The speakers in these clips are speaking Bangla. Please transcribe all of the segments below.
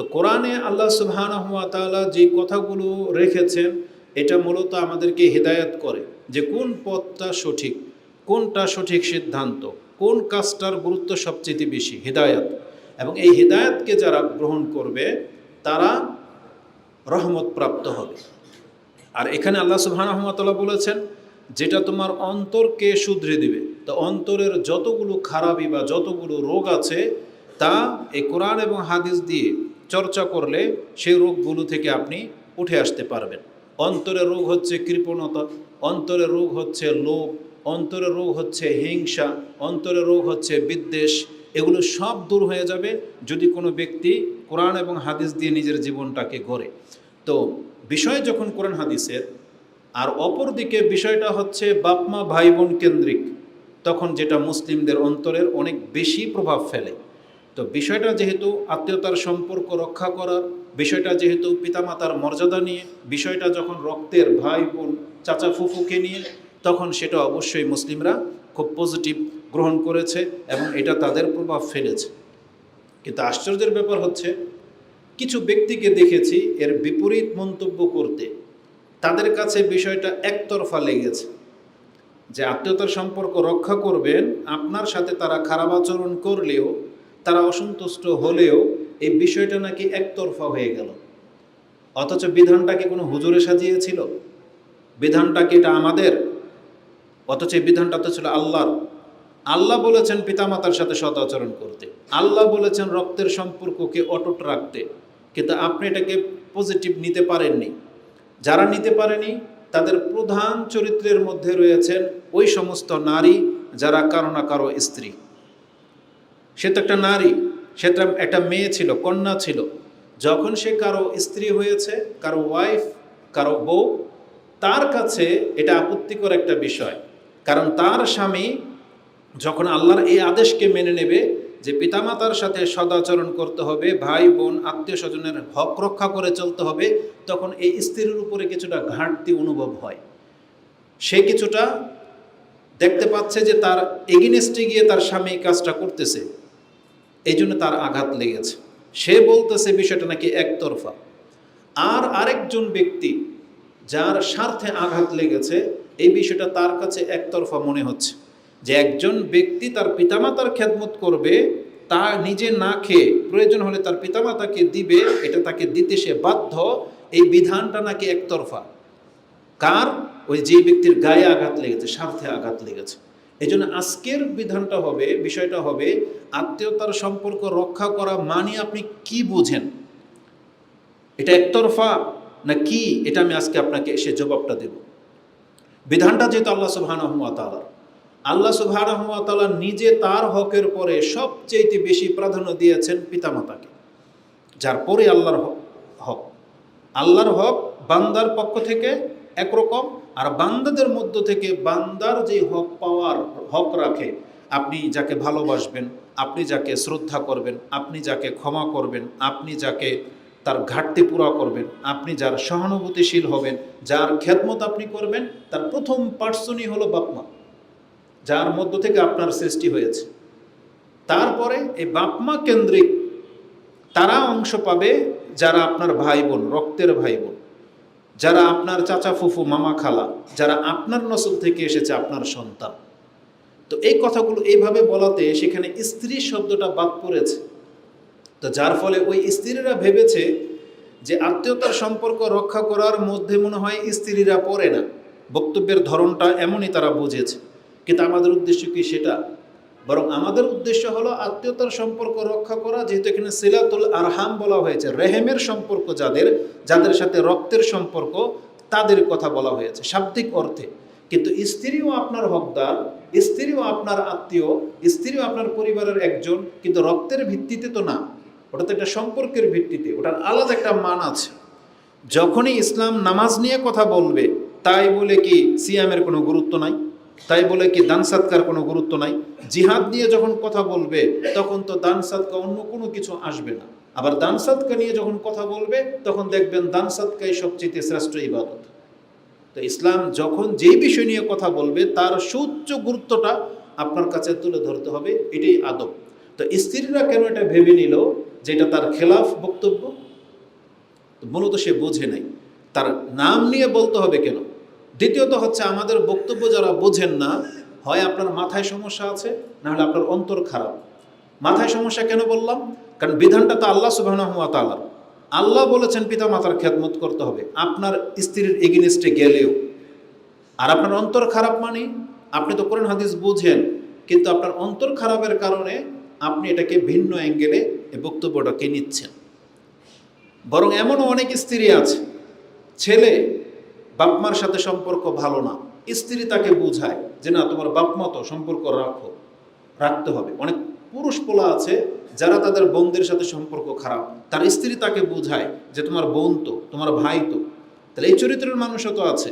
তো কোরআনে আল্লাহ সুবহানাহু ওয়া যে কথাগুলো রেখেছেন, এটা মূলত আমাদেরকে হেদায়েত করে যে কোন পথটা সঠিক, কোনটা সঠিক সিদ্ধান্ত, কোন কাজটার গুরুত্ব সবচেয়ে বেশি, হেদায়েত। এবং এই হেদায়েতকে যারা গ্রহণ করবে, তারা রহমত প্রাপ্ত হবে। আর এখানে আল্লাহ সুবহানাহু ওয়া বলেছেন, যেটা তোমার অন্তরকে শুধরে দিবে, তো অন্তরের যতগুলো খারাপি বা যতগুলো রোগ আছে, তা এই কোরআন এবং হাদিস দিয়ে চর্চা করলে সেই রোগগুলো থেকে আপনি উঠে আসতে পারবেন। অন্তরের রোগ হচ্ছে কৃপণতা অন্তরের রোগ হচ্ছে লোভ অন্তরের রোগ হচ্ছে হিংসা অন্তরের রোগ হচ্ছে বিদ্বেষ, এগুলো সব দূর হয়ে যাবে যদি কোনো ব্যক্তি কোরআন এবং হাদিস দিয়ে নিজের জীবনটাকে গড়ে। তো বিষয় যখন কোরআন হাদিসের, আর অপরদিকে বিষয়টা হচ্ছে বাপমা ভাই বোন কেন্দ্রিক, তখন যেটা মুসলিমদের অন্তরের অনেক বেশি প্রভাব ফেলে। তো বিষয়টা যেহেতু আত্মীয়তার সম্পর্ক রক্ষা করার, বিষয়টা যেহেতু পিতামাতার মর্যাদা নিয়ে, বিষয়টা যখন রক্তের ভাই বোন চাচা ফুফুকে নিয়ে, তখন সেটা অবশ্যই মুসলিমরা খুব পজিটিভ গ্রহণ করেছে এবং এটা তাদের প্রভাব ফেলেছে। কিন্তু আশ্চর্যের ব্যাপার হচ্ছে, কিছু ব্যক্তিকে দেখেছি এর বিপরীত মন্তব্য করতে। তাদের কাছে বিষয়টা একতরফা লেগেছে। যে আত্মীয়তার সম্পর্ক রক্ষা করবেন, আপনার সাথে তারা খারাপ আচরণ করলেও তারা অসন্তুষ্ট হলেও এই বিষয়টা নাকি একতরফা হয়ে গেল। অথচ বিধানটা কি কোনো হুজুরে সাজিয়েছিল? বিধানটা কি এটা আমাদের? অথচ এই বিধানটা তো ছিল আল্লাহর। আল্লাহ বলেছেন পিতামাতার সাথে সদ আচরণ করতে। আল্লাহ বলেছেন রক্তের সম্পর্ককে অটুট রাখতে। কিন্তু আপনি এটাকে পজিটিভ নিতে পারেননি। যারা নিতে পারেনি, তাদের প্রধান চরিত্রের মধ্যে রয়েছেন ওই সমস্ত নারী যারা কারও না কারও স্ত্রী। সে তো একটা নারী, সে তো একটা মেয়ে ছিল, কন্যা ছিল। যখন সে কারও স্ত্রী হয়েছে, কারও ওয়াইফ কারও বউ, তার কাছে এটা আপত্তিকর একটা বিষয়। কারণ তার স্বামী যখন আল্লাহর এই আদেশকে মেনে নেবে যে পিতামাতার সাথে সদাচরণ করতে হবে, ভাই, বোন, আত্মীয় স্বজনের হক রক্ষা করে চলতে হবে, তখন এই স্ত্রীর উপরে কিছুটা ঘাটতি অনুভব হয়। সে কিছুটা দেখতে পাচ্ছে যে তার এগেনেস্টে গিয়ে তার স্বামী কাজটা করতেছে। এই জন্য তার আঘাত লেগেছে। সে বলতেছে বিষয়টা নাকি একতরফা। আর আরেকজন ব্যক্তি যার স্বার্থে আঘাত লেগেছে, এই বিষয়টা তার কাছে একতরফা মনে হচ্ছে। যে একজন ব্যক্তি তার পিতামাতার খেদমত করবে, তা নিজে না খেয়ে প্রয়োজন হলে তার পিতামাতাকে দিবে, এটা তাকে দিতে সে বাধ্য, এই বিধানটা নাকি একতরফা। কার? ওই যে ব্যক্তির গায়ে আঘাত লেগেছে, স্বার্থে আঘাত লেগেছে। এই জন্য আজকের বিধানটা হবে, বিষয়টা হবে আত্মীয়তার সম্পর্ক রক্ষা করা মানে আপনি কি বুঝেন? এটা একতরফা না কি? এটা আমি আজকে আপনাকে এসে জবাবটা দেব। বিধানটা যেহেতু আল্লাহ সুবহানাহু ওয়া তাআলার আল্লাহ সুবহানাহু নিজে তার হকের পরে সবচেয়ে বেশি প্রাধান্য দিয়েছেন পিতামাতাকে, যার পরে আল্লাহর হক। আল্লাহর হক বান্দার পক্ষ থেকে একরকম আর বান্দাদের মধ্য থেকে বান্দার যে হক পাওয়ার হক রাখে, আপনি যাকে ভালোবাসবেন, আপনি যাকে শ্রদ্ধা করবেন, আপনি যাকে ক্ষমা করবেন, আপনি যাকে তার ঘাটতি পুরা করবেন, আপনি যার সহানুভূতিশীল হবেন, যার খেদমত আপনি করবেন, তার প্রথম পার্সনই হলো বাপমা যার মধ্য থেকে আপনার সৃষ্টি হয়েছে। তারপরে এই বাপমা কেন্দ্রিক তারা অংশ পাবে যারা আপনার ভাই বোন রক্তের ভাই বোন যারা আপনার চাচা ফুফু, মামা খালা, যারা আপনার নসল থেকে এসেছে আপনার সন্তান। তো এই কথাগুলো এইভাবে বলাতে সেখানে স্ত্রী শব্দটা বাদ পড়েছে। তো যার ফলে ওই স্ত্রীরা ভেবেছে যে আত্মীয়তার সম্পর্ক রক্ষা করার মধ্যে মনে হয় স্ত্রীরা পড়ে না। বক্তব্যের ধরনটা এমনই তারা বুঝেছে। কিন্তু আমাদের উদ্দেশ্য কি সেটা? বরং আমাদের উদ্দেশ্য হলো আত্মীয়তার সম্পর্ক রক্ষা করা, যেহেতু এখানে সিলাতুল আরহাম বলা হয়েছে, রেহেমের সম্পর্ক যাদের যাদের সাথে রক্তের সম্পর্ক, তাদের কথা বলা হয়েছে শাব্দিক অর্থে। কিন্তু স্ত্রীও আপনার হকদার, স্ত্রীও আপনার আত্মীয়, স্ত্রীও আপনার পরিবারের একজন, কিন্তু রক্তের ভিত্তিতে তো না। ওটা তো একটা সম্পর্কের ভিত্তিতে, ওটার আলাদা একটা মান আছে। যখনই ইসলাম নামাজ নিয়ে কথা বলবে, তাই বলে কি সিয়ামের কোনো গুরুত্ব নাই? তাই বলে কি দান সাদকার কোনো গুরুত্ব নাই? জিহাদ নিয়ে যখন কথা বলবে, তখন তো দান সাদকা অন্য কোনো কিছু আসবে না। আবার দান সাদকা নিয়ে যখন কথা বলবে, তখন দেখবেন দান সাদকাই সবচেয়ে শ্রেষ্ঠ ইবাদত। তো ইসলাম যখন যেই বিষয় নিয়ে কথা বলবে, তার সুউচ্চ গুরুত্বটা আপনার কাছে তুলে ধরতে হবে, এটাই আদব। তো স্ত্রীরা কেন এটা ভেবে নিল যেটা তার খেলাফ বক্তব্য? মূলত সে বোঝে নাই। তার নাম নিয়ে বলতে হবে কেন? দ্বিতীয়ত হচ্ছে আমাদের বক্তব্য যারা বোঝেন না, হয় আপনার মাথায় সমস্যা আছে, না হলে আপনার অন্তর খারাপ। মাথায় সমস্যা কেন বললাম? কারণ বিধানটা তো আল্লাহ সুবাহ আল্লাহ বলেছেন পিতা মাতার খেদমত করতে হবে। আপনার স্ত্রীর এগেনিস্টে গেলেও। আর আপনার অন্তর খারাপ মানে আপনি তো কোরআন হাদিস বুঝেন, কিন্তু আপনার অন্তর খারাপের কারণে আপনি এটাকে ভিন্ন অ্যাঙ্গেলে বক্তব্যটাকে নিচ্ছেন। বরং এমনও অনেক স্ত্রী আছে, ছেলে বাপমার সাথে সম্পর্ক ভালো না, স্ত্রী তাকে বোঝায় যে, না, তোমার বাপমা তো সম্পর্ক রাখো, রাখতে হবে। অনেক পুরুষ পোলা আছে যারা তাদের বোনদের সাথে সম্পর্ক খারাপ। তার স্ত্রী তাকে বোঝায় যে, তোমার বোন তো, তোমার ভাই তো। তাহলে এই চরিত্রের মানুষও তো আছে।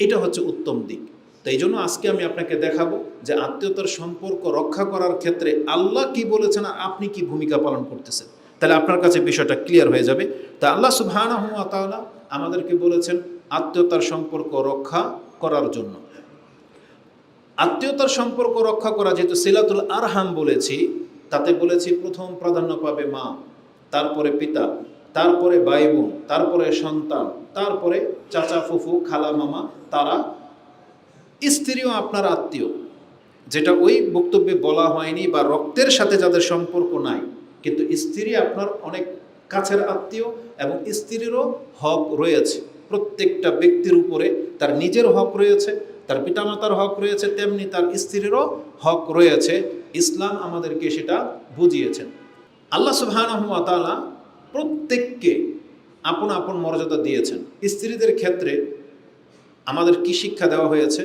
এটা হচ্ছে উত্তম দিক। তো এই জন্য আজকে আমি আপনাকে দেখাবো যে, আত্মীয়তার সম্পর্ক রক্ষা করার ক্ষেত্রে আল্লাহ কি বলেছেন আর আপনি কি ভূমিকা পালন করতেছেন। তাহলে আপনার কাছে বিষয়টা ক্লিয়ার হয়ে যাবে। তা আল্লাহ সুবহানাহু ওয়া তাআলা আমাদেরকে বলেছেন আত্মীয়তার সম্পর্ক রক্ষা করার জন্য। আত্মীয়তার সম্পর্ক রক্ষা করা যেহেতু সিলাতুল আরহাম বলেছি, তাতে বলেছি প্রথম প্রাধান্য পাবে মা, তারপরে পিতা, তারপরে ভাই বোন, তারপরে সন্তান, তারপরে চাচা, ফুফু, খালা, মামা, তারা, স্ত্রীও আপনার আত্মীয়। যেটা ওই বক্তব্যে বলা হয়নি বা রক্তের সাথে যাদের সম্পর্ক নাই, কিন্তু স্ত্রী আপনার অনেক কাছের আত্মীয় এবং স্ত্রীরও হক রয়েছে। প্রত্যেকটা ব্যক্তির উপরে তার নিজের হক রয়েছে, তার পিতামাতার হক রয়েছে, তেমনি তার স্ত্রীরও হক রয়েছে। ইসলাম আমাদেরকে সেটা বুঝিয়েছেন। আল্লাহ সুবহানাহু ওয়া প্রত্যেককে আপন আপন মর্যাদা দিয়েছেন। স্ত্রীদের ক্ষেত্রে আমাদের কি শিক্ষা দেওয়া হয়েছে?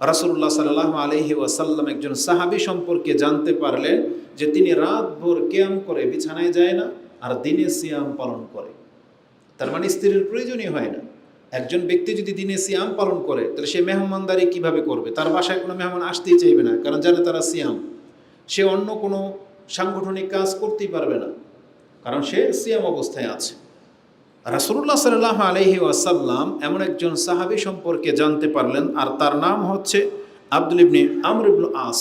রাসুল্লাহ সাল্লাহ আলহি ওয়াসাল্লাম একজন সাহাবি সম্পর্কে জানতে পারলেন যে তিনি রাত ভোর কেয়াম করে বিছানায় যায় না আর দিনে সিয়াম পালন করে। তার মানে স্ত্রীর প্রয়োজনই হয় না। একজন ব্যক্তি যদি দিনে সিয়াম পালন করে, তাহলে সে মেহমানদারি কীভাবে করবে? তার বাসায় কোনো মেহমান আসতেই চাইবে না, কারণ জানে তারা সিয়াম। সে অন্য কোনো সাংগঠনিক কাজ করতেই পারবে না, কারণ সে সিয়াম অবস্থায় আছে। রাসুল্লাহ সাল্লাহ আলহি ওয়াসাল্লাম এমন একজন সাহাবি সম্পর্কে জানতে পারলেন, আর তার নাম হচ্ছে আব্দুল ইবনে আমর ইবনুল আস।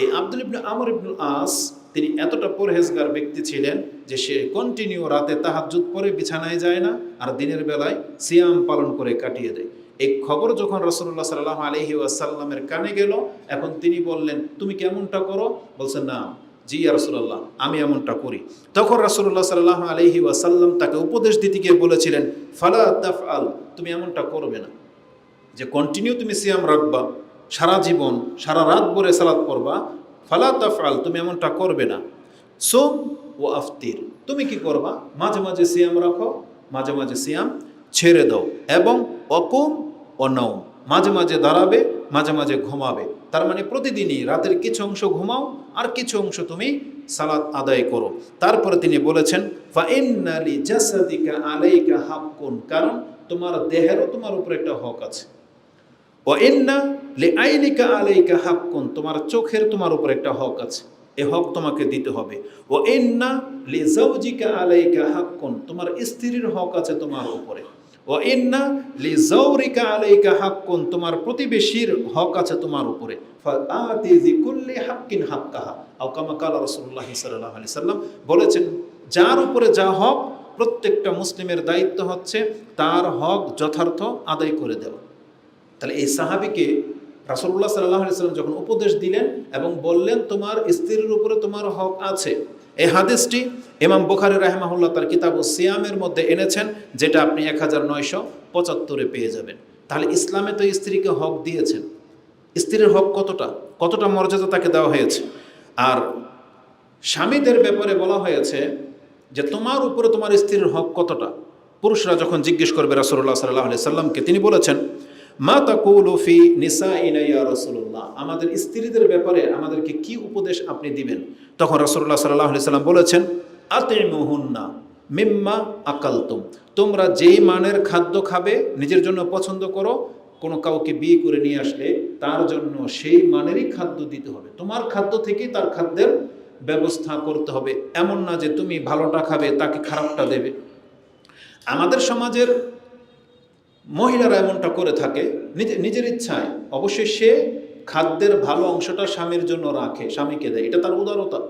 এই আব্দুল ইবনে আমর ইবনুল আস তিনি এতটা পরহেজগার ব্যক্তি ছিলেন যে সে কন্টিনিউ রাতে তাহাজুদ পরে বিছানায় যায় না, আর দিনের বেলায় সিয়াম পালন করে কাটিয়ে দেয়। এই খবর যখন রসুল্লাহ সাল্লাহ আলহি ওয়াসাল্লামের কানে গেল, এখন তিনি বললেন, তুমি কেমনটা করো? বলছেন না, জি রাসুল্লাহ আমি এমনটা করি। তখন রাসুল্লাহ সাল্লাহ আলহি ওয়াসাল্লাম তাকে উপদেশ দিতে গিয়ে বলেছিলেন, ফালা তাফ আল তুমি এমনটা করবে না। যে কন্টিনিউ তুমি সিয়াম রাখবা, সারা জীবন, সারা রাত ভরে সালাদ পড়বা ফালা তাফআল, তুমি এমনটা করবে না। সোম ও আফতির, তুমি কি করবা? মাঝে মাঝে সিয়াম রাখো, মাঝে মাঝে সিয়াম ছেড়ে দাও এবং অকুম ও নৌ মাঝে মাঝে দাঁড়াবে, মাঝে মাঝে ঘুমাবে। তার মানে প্রতিদিনই রাতের কিছু অংশ ঘুমাও আর কিছু অংশ তুমি সালাত আদায় করো। তারপরে তিনি বলেছেন ফাইন্নালি জাসাদিকা আলাইকা হাক্কুন কারণ তোমার দেহেরও তোমার উপরে একটা হক আছে। ও ইন্না লি আইনিকা আলাইকা হাক্কুন, তোমার চোখের তোমার উপর একটা হক আছে, এ হক তোমাকে দিতে হবে। ও ইন্না লি জাওজিকা আলাইকা হাক্কুন, তোমার স্ত্রীর হক আছে তোমার উপরে। ও ইন্না লি জাওরিকা আলাইকা হাক্কুন, তোমার প্রতিবেশীর হক আছে তোমার উপরে। ফাআতি যিকুল্লি হাক্কিন হাক্কাহা। আও কামা কালা রাসূলুল্লাহ সাল্লাল্লাহু আলাইহি সাল্লাম বলেছেন, যার উপরে যা হক প্রত্যেকটা মুসলিমের দায়িত্ব হচ্ছে, তার হক যথার্থ আদায় করে দেওয়া। তাহলে এই সাহাবিকে রাসুল্লাহ সাল্লাহ সাল্লাম যখন উপদেশ দিলেন এবং বললেন, তোমার স্ত্রীর উপরে তোমার হক আছে। এই হাদিসটি ইমাম বুখারি রাহমাহুল্লাহ তার কিতাব ও সিয়ামের মধ্যে এনেছেন, যেটা আপনি এক হাজার নয়শো পঁচাত্তরে পেয়ে যাবেন। তাহলে ইসলামে তো স্ত্রীকে হক দিয়েছেন। স্ত্রীর হক কতটা? কতটা মর্যাদা তাকে দেওয়া হয়েছে? আর স্বামীদের ব্যাপারে বলা হয়েছে যে, তোমার উপরে তোমার স্ত্রীর হক কতটা? পুরুষরা যখন জিজ্ঞেস করবে রাসুল্লাহ সাল্লাহ সাল্লামকে তিনি বলেছেন মা তাকুলুফি নিসা ইনাইয়া রসুল্লাহ আমাদের স্ত্রীদের ব্যাপারে আমাদেরকে কি উপদেশ আপনি দিবেন? তখন রসুল্লাহ সাল্লাহ সাল্লাম বলেছেন আতে মুহুন্না মিম্মা আকালতুম। তোমরা যেই মানের খাদ্য খাবে, নিজের জন্য পছন্দ করো, কোনো কাউকে বিয়ে করে নিয়ে আসলে তার জন্য সেই মানেরই খাদ্য দিতে হবে। তোমার খাদ্য থেকেই তার খাদ্যের ব্যবস্থা করতে হবে। এমন না যে তুমি ভালোটা খাবে, তাকে খারাপটা দেবে। আমাদের সমাজের মহিলারা এমনটা করে থাকে, নিজে, নিজের ইচ্ছায়। অবশ্যই সে খাদ্যের ভালো অংশটা স্বামীর জন্য রাখে, স্বামীকে দেয়। এটা তার উদারতা।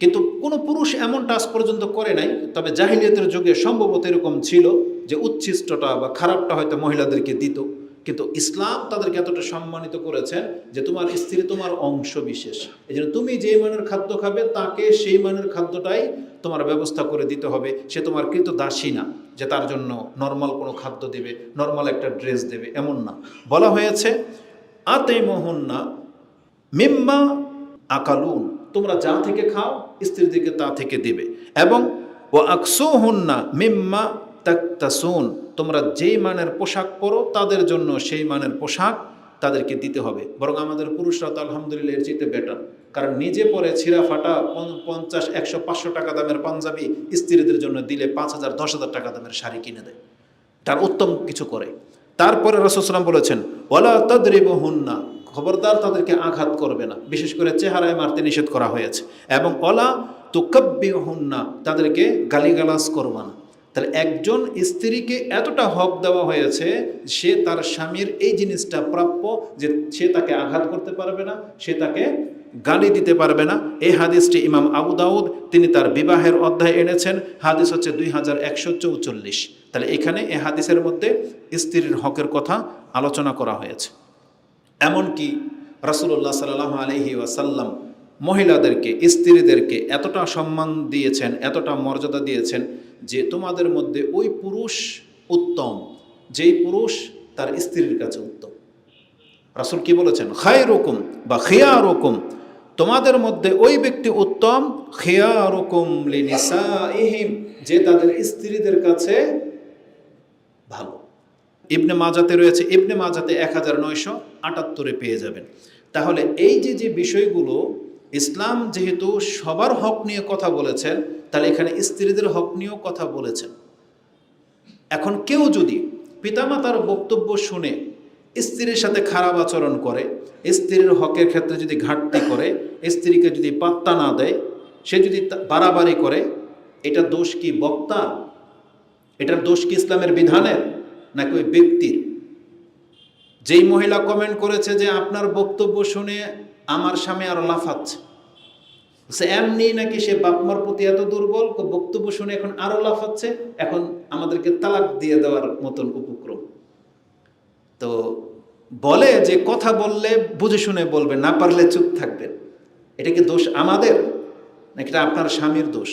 কিন্তু কোনো পুরুষ এমনটা আজ পর্যন্ত করে নাই, তবে জাহিলিয়াতের যুগে সম্ভবত এরকম ছিল যে উচ্ছিষ্টটা বা খারাপটা হয়তো মহিলাদেরকে দিত। কিন্তু ইসলাম তাদেরকে এতটা সম্মানিত করেছেন যে তোমার স্ত্রী তোমার অংশ বিশেষ। এই তুমি যে মানের খাদ্য খাবে, তাকে সেই মানের খাদ্যটাই তোমার ব্যবস্থা করে দিতে হবে, সে তোমার কৃত দাসী না, যে তার জন্য নর্মাল কোনো খাদ্য দেবে নর্মাল একটা ড্রেস দেবে, এমন না। বলা হয়েছে আতে মোহন্না মিম্মা আকালুন, তোমরা যা থেকে খাও স্ত্রীদেরকে তা থেকে দেবে। এবং ও আকসো না মিম্মা তাকতাসুন, তোমরা যেই মানের পোশাক পরো, তাদের জন্য সেই মানের পোশাক তাদেরকে দিতে হবে। বরং আমাদের পুরুষরা তো আলহামদুলিল্লাহ এর চাইতে বেটার কারণ নিজে পরে ছিঁড়া ফাটা পঞ্চাশ, একশো, পাঁচশো টাকা দামের পাঞ্জাবি স্ত্রীদের জন্য দিলে পাঁচ হাজার, দশ হাজার টাকা দামের শাড়ি কিনে দেয়। তার উত্তম কিছু করে। তারপরে রসুলাম বলেছেন ওলা তদ্রিব হুন্না খবরদার তাদেরকে আঘাত করবে না। বিশেষ করে চেহারায় মারতে নিষেধ করা হয়েছে। এবং অলা তুকাব্বি হুন্না তাদেরকে গালিগালাজ করবে না। তাহলে একজন স্ত্রীকে এতটা হক দেওয়া হয়েছে সে তার স্বামীর এই জিনিসটা প্রাপ্য যে সে তাকে আঘাত করতে পারবে না, সে তাকে গালি দিতে পারবে না। এই হাদিসটি ইমাম আবু দাউদ, তিনি তার বিবাহের অধ্যায় এনেছেন। হাদিস হচ্ছে দুই হাজার একশো চৌচল্লিশ। তাহলে এখানে এই হাদিসের মধ্যে স্ত্রীর হকের কথা আলোচনা করা হয়েছে। এমনকি রাসুল্লাহ সাল্লাহ আলহি ওয়াসাল্লাম মহিলাদেরকে, স্ত্রীদেরকে এতটা সম্মান দিয়েছেন, এতটা মর্যাদা দিয়েছেন যে তোমাদের মধ্যে ওই পুরুষ উত্তম, যেই পুরুষ তার স্ত্রীর কাছে উত্তম। রাসুল কি বলেছেন? খায় রকম বা খেয়া রকম তোমাদের মধ্যে ওই ব্যক্তি উত্তম যে তাদের স্ত্রীদের কাছে ভালো। ইবনে মাজাতে রয়েছে, ইবনে মাজাতে এক হাজার নয়শো আটাত্তরে পেয়ে যাবেন। তাহলে এই যে যে বিষয়গুলো, ইসলাম যেহেতু সবার হক নিয়ে কথা বলেছেন, তাহলে এখানে স্ত্রীদের হক নিয়েও কথা বলেছেন। এখন কেউ যদি পিতামাতার বক্তব্য শুনে স্ত্রীর সাথে খারাপ আচরণ করে, স্ত্রীর হকের ক্ষেত্রে যদি ঘাটতি করে, স্ত্রীকে যদি পাত্তা না দেয়, সে যদি বাড়াবাড়ি করে, এটা দোষ কি বক্তা? এটার দোষ কি ইসলামের বিধানের নাকি ওই ব্যক্তির? যেই মহিলা কমেন্ট করেছে যে আপনার বক্তব্য শুনে আমার স্বামী আরও লাফাচ্ছে। সে এমনি নাকি সে বাপমার প্রতি এত দুর্বল, বক্তব্য শুনে এখন আরও লাফাচ্ছে, এখন আমাদেরকে তালাক দিয়ে দেওয়ার মতন উপক্রম। তো বলে যে কথা বললে বুঝে শুনে বলবেন না পারলে চুপ থাকবেন এটা কি দোষ আমাদের, নাকি এটা আপনার স্বামীর দোষ?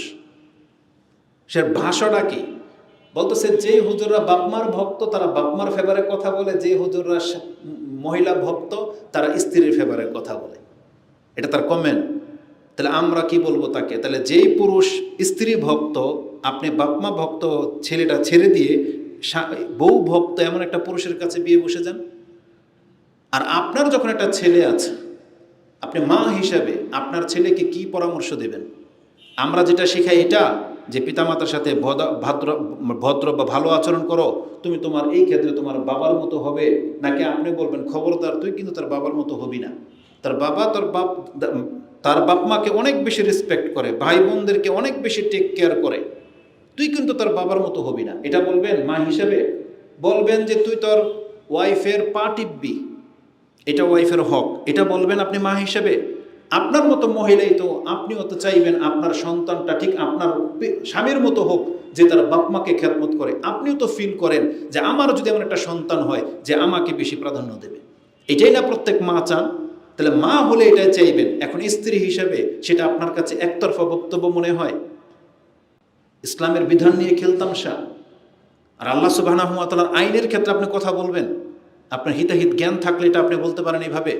সে ভাষাটা কি? বলতেছে, যে হুজুররা বাপমার ভক্ত, তারা বাপমার ফেভারে কথা বলে, যে হুজুররা মহিলা ভক্ত, তারা স্ত্রীর ফেভারে কথা বলে। এটা তার কমেন্ট তাহলে আমরা কি বলব তাকে? তাহলে যেই পুরুষ স্ত্রী ভক্ত, আপনি বাপমা ভক্ত, ছেলেটা ছেড়ে দিয়ে বউ ভক্ত এমন একটা পুরুষের কাছে বিয়ে বসে যান। আর আপনার যখন একটা ছেলে আছে, আপনি মা হিসাবে আপনার ছেলেকে কি পরামর্শ দেবেন? আমরা যেটা শেখাই এটা, যে পিতামাতার সাথে ভদ- ভদ্র ভদ্র বা ভালো আচরণ করো, তুমি তোমার এই ক্ষেত্রে তোমার বাবার মতো হবে। নাকি আপনি বলবেন, খবরদার, তুই কিন্তু তার বাবার মতো হবি না। তার বাবা, তার বাপ তার বাপ মাকে অনেক বেশি রেসপেক্ট করে ভাই বোনদেরকে অনেক বেশি টেক কেয়ার করে। তুই কিন্তু তার বাবার মতো হবি না। এটা বলবেন মা হিসেবে। বলবেন যে তুই তোর ওয়াইফের পা টিপবি। এটা ওয়াইফের হক। এটা বলবেন আপনি মা হিসেবে। আপনার মতো মহিলাই তো আপনিও তো চাইবেন আপনার সন্তানটা ঠিক আপনার স্বামীর মতো হোক যে তার বাপ মাকে খ্যাতমত করে। আপনিও তো ফিল করেন যে আমার যদি এমন একটা সন্তান হয় যে আমাকে বেশি প্রাধান্য দেবে। এটাই না প্রত্যেক মা চান? তাহলে মা হলে এটাই চাইবেন। এখন স্ত্রী হিসেবে সেটা আপনার কাছে একতরফা বক্তব্য মনে হয়। ইসলামের বিধান নিয়ে খেলতাম খেলতামশা আর আল্লাহ সুবাহ আইনের ক্ষেত্রে আপনি কথা বলবেন, আপনার হিতাহিত জ্ঞান থাকলে এটা আপনি বলতে পারেন এইভাবে।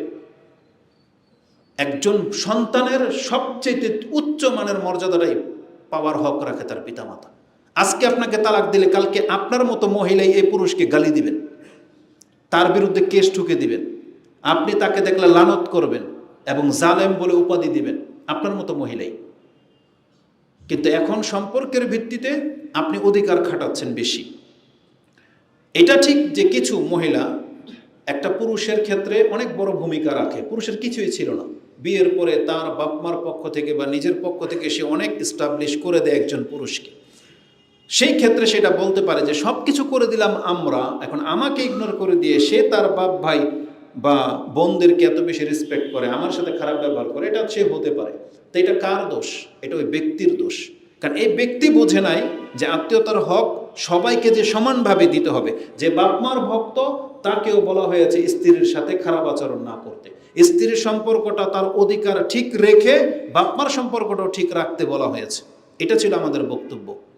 একজন সন্তানের সবচেয়ে উচ্চ মানের মর্যাদাটাই পাওয়ার হক রাখে তার পিতামাতা। আজকে আপনাকে তালাক দিলে কালকে আপনার মতো মহিলাই এই পুরুষকে গালি দিবেন। তার বিরুদ্ধে কেস ঠুকে দিবেন। আপনি তাকে দেখলে লানত করবেন এবং জালেম বলে উপাধি দিবেন। আপনার মতো মহিলাই। কিন্তু এখন সম্পর্কের ভিত্তিতে আপনি অধিকার খাটাচ্ছেন বেশি। এটা ঠিক যে কিছু মহিলা একটা পুরুষের ক্ষেত্রে অনেক বড় ভূমিকা রাখে। পুরুষের কিছুই ছিল না। বিয়ের পরে তার বাপমার পক্ষ থেকে বা নিজের পক্ষ থেকে সে অনেক এস্টাবলিশ করে দেয় একজন পুরুষকে। সেই ক্ষেত্রে সেটা বলতে পারে যে সব কিছু করে দিলাম আমরা, এখন আমাকে ইগনোর করে দিয়ে সে তার বাপ ভাই বা বোনদেরকে এত বেশি রেসপেক্ট করে, আমার সাথে খারাপ ব্যবহার করে, এটা সে হতে পারে। তো এটা কার দোষ? এটা ওই ব্যক্তির দোষ। কারণ এই ব্যক্তি বোঝে নাই যে আত্মীয়তার হক সবাইকে যে সমানভাবে দিতে হবে। যে বাপমার ভক্ত, তাকেও বলা হয়েছে স্ত্রীর সাথে খারাপ আচরণ না করতে। স্ত্রীর সম্পর্কটা তার অধিকার ঠিক রেখে বাপমার সম্পর্কটাও ঠিক রাখতে বলা হয়েছে। এটা ছিল আমাদের বক্তব্য।